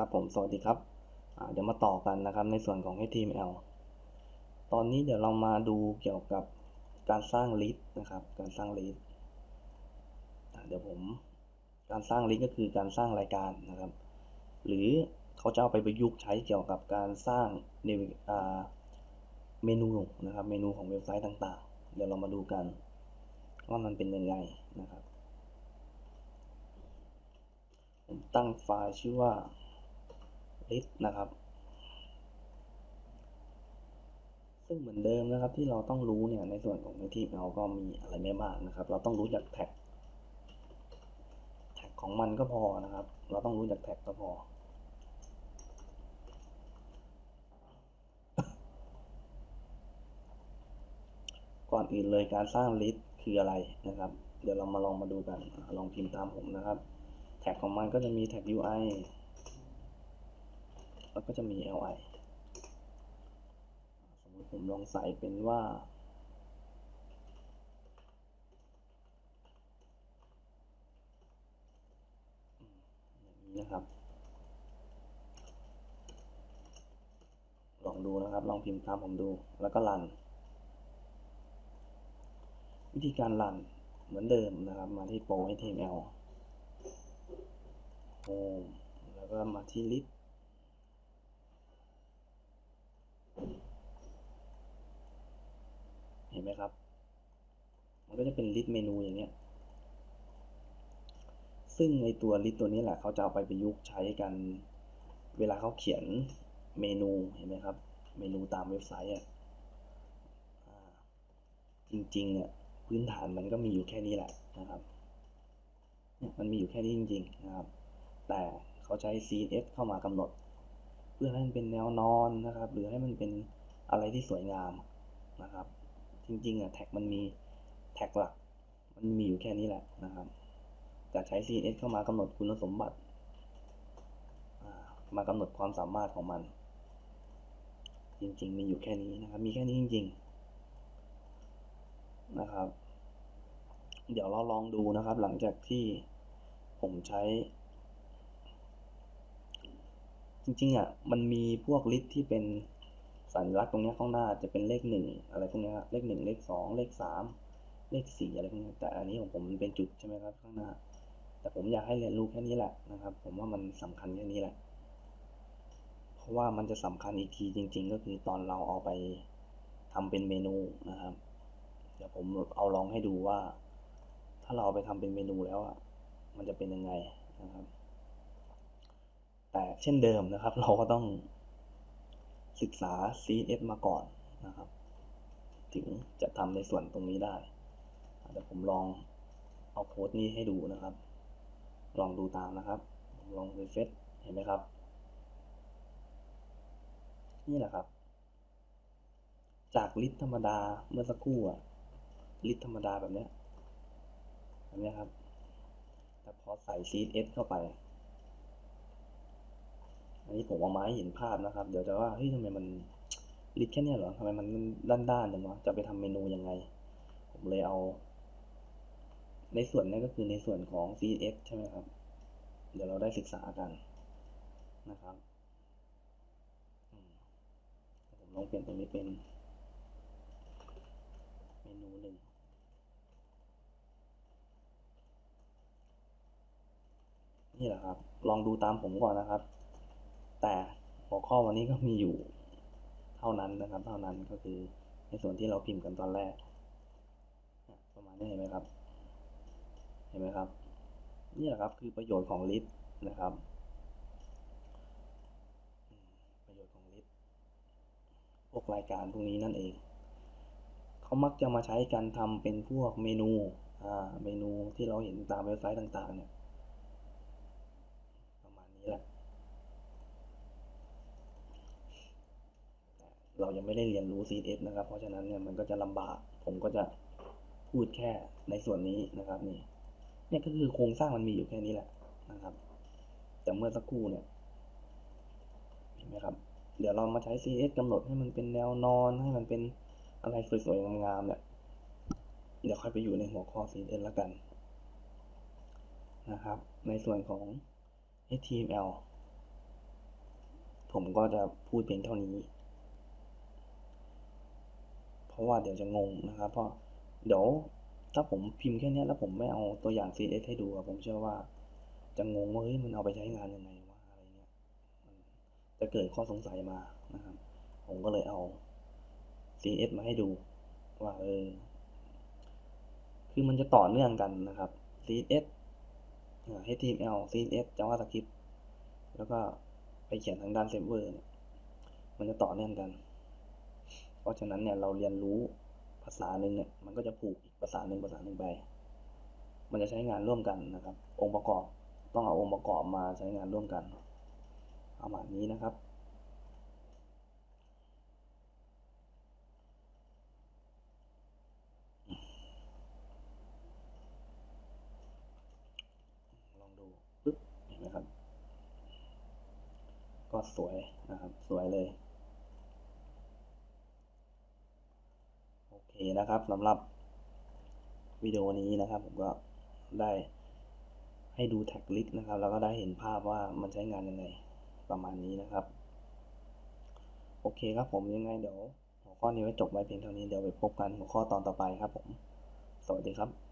ครับผมสวัสดีครับเดี๋ยวมาต่อกันนะครับในส่วนของ HTML ตอนนี้เดี๋ยวเรามาดูเกี่ยวกับการสร้าง list นะครับ การสร้าง list อ่าเดี๋ยวผมการสร้าง list ก็คือการสร้างรายการนะครับ หรือเขาจะเอาไปประยุกต์ใช้เกี่ยวกับการสร้างเมนูนะครับเมนูของเว็บไซต์ต่างๆ เดี๋ยวเรามาดูกันว่ามันเป็นยังไงนะครับผมตั้งไฟล์ชื่อว่า list นะครับ ซึ่งเหมือนเดิมนะครับที่เราต้องรู้เนี่ยในส่วนของ HTML ก็มีอะไรไม่มากนะครับ เราต้องรู้จักแท็กแท็กของมันก็พอนะครับ เราต้องรู้จักแท็กก็พอก่อนอื่นเลยการสร้าง list คืออะไรนะครับ เดี๋ยวเรามาลองมาดูกัน ลองพิมพ์ตามผมนะครับ แท็กของมันก็จะมีแท็ก UI แล้วก็จะมี li สมมติผมลองใส่เป็นว่า อย่างนี้นะครับ ลองดูนะครับ ลองพิมพ์ตามผมดู แล้วก็รัน วิธีการรันเหมือนเดิมนะครับ มาที่โปร HTML Home แล้วก็มาที่ list ห็นไหมครับ มันก็จะเป็น list เมนูอย่างเงี้ย ซึ่งในตัว list ตัวนี้แหละเขาจะเอาไปประยุกต์ใช้กัน เวลาเขาเขียนเมนูเห็นไหมครับ เมนูตามเว็บไซต์อะจริงๆเนี่ยพื้นฐานมันก็มีอยู่แค่นี้แหละนะครับเนี่ยมันมีอยู่แค่นี้จริงๆนะครับ แต่เขาใช้ CSS เข้ามากำหนด เพื่อให้มันเป็นแนวนอนนะครับ หรือให้มันเป็นอะไรที่สวยงามนะครับ จริงๆอะแท็กมันมีแท็กหลัก มันมีอยู่แค่นี้แหละนะครับแต่ใช้ CSS เข้ามากำหนดคุณสมบัติมากำหนดความสามารถของมัน จริงๆ มีอยู่แค่นี้นะครับ มีแค่นี้จริง ๆ นะครับ เดี๋ยวเราลองดูนะครับ หลังจากที่ผมใช้ จริงๆอะมันมีพวกลิสต์ที่เป็น สัญลักษณ์ตรงนี้ข้างหน้าจะเป็นเลขหนึ่งอะไรพวกนี้ครับเลขหนึ่งเลขสองเลขสามเลขสี่อะไรพวกนี้แต่อันนี้ของผมมันเป็นจุดใช่ไหมครับข้างหน้า แต่ผมอยากให้เรียนรู้แค่นี้แหละนะครับ ผมว่ามันสำคัญแค่นี้แหละ เพราะว่ามันจะสำคัญอีกทีจริง ๆ ก็คือตอนเราเอาไปทำเป็นเมนูนะครับ เดี๋ยวผมเอาลองให้ดูว่า ถ้าเราเอาไปทำเป็นเมนูแล้วอะมันจะเป็นยังไงนะครับ แต่เช่นเดิมนะครับ เราก็ต้อง ศึกษา CSS มาก่อนนะครับ ถึงจะทำในส่วนตรงนี้ได้เดี๋ยวผมลองเอาโค้ดนี้ให้ดูนะครับ ลองดูตามนะครับผมลองรีเฟซเห็นไหมครับ นี่แหละครับ จากลิสต์ธรรมดาเมื่อสักครู่อะลิสต์ธรรมดาแบบเนี้ยแบบเนี้ยครับ แต่พอใส่ CSS เข้าไป อันนี้ผมเอามาให้เห็นภาพนะครับ เดี๋ยวจะว่าเฮ้ยทำไมมันลิสต์แค่นี้เหรอทำไมมันด้านๆจังวะจะไปทำเมนูยังไง ผมเลยเอา ในส่วนนี้ก็คือในส่วนของ c s ใช่ไหมครับ เดี๋ยวเราได้ศึกษากันนะครับผมลองเปลี่ยนตรงนี้เป็นเมนูหนึ่งนี่แหละครับ ลองดูตามผมก่อนนะครับ แต่หัวข้อวันนี้ก็มีอยู่เท่านั้นนะครับ เท่านั้นก็คือในส่วนที่เราพิมพ์กันตอนแรกประมาณนี้เห็นไหมครับ เห็นไหมครับ นี่แหละครับคือประโยชน์ของ list นะครับ ประโยชน์ของ list พวกรายการพวกนี้นั่นเอง เขามักจะมาใช้กันทำเป็นพวกเมนูอ่าเมนูที่เราเห็นตามเว็บไซต์ต่าง ๆ เนี่ยประมาณนี้แหละ เรายังไม่ได้เรียนรู้ CSS นะครับ เพราะฉะนั้นเนี่ยมันก็จะลำบาก ผมก็จะพูดแค่ในส่วนนี้นะครับนี่เนี่ยก็คือโครงสร้างมันมีอยู่แค่นี้แหละนะครับ แต่เมื่อสักครู่เนี่ยเห็นไหมครับ เดี๋ยวเรามาใช้ CSS กำหนดให้มันเป็นแนวนอนให้มันเป็นอะไรสวยๆงามๆเนี่ยเดี๋ยวค่อยไปอยู่ในหัวข้อ CSS แล้วกันนะครับ ในส่วนของ HTML ผมก็จะพูดเพียงเท่านี้ เพราะว่าเดี๋ยวจะงงนะครับ เพราะเดี๋ยวถ้าผมพิมพ์แค่นี้แล้วผมไม่เอาตัวอย่าง CSS ให้ดูผมเชื่อว่าจะงงว่าเฮ้ยมันเอาไปใช้งานยังไงวะอะไรเงี้ยจะเกิดข้อสงสัยมานะครับ ผมก็เลยเอา CS มาให้ดูว่าเออคือมันจะต่อเนื่องกันนะครับ CSS อ่า HTML CSS JavaScript แล้วก็ไปเขียนทางด้านเซิร์ฟเวอร์เนี่ยมันจะต่อเนื่องกัน ราะฉะนั้นเนี่ยเราเรียนรู้ภาษาหนึ่งเนี่ยมันก็จะผูกอีกภาษาหนึ่งภาษาหนึ่งไป มันจะใช้งานร่วมกันนะครับ องค์ประกอบต้องเอาองค์ประกอบมาใช้งานร่วมกันประมาณนี้นะครับลองดูปึ๊บเห็นไหมครับก็สวยนะครับ สวยเลย โอ เคนะครับสำหรับวิดีโอนี้นะครับ ผมก็ได้ให้ดูแท็กลิสต์นะครับ แล้วก็ได้เห็นภาพว่ามันใช้งานยังไงประมาณนี้นะครับ โอเคครับผมยังไงเดี๋ยวหัวข้อนี้ไว้จบไว้เพียงเท่านี้เดี๋ยวไปพบกันหัวข้อตอนต่อไปครับผม สวัสดีครับ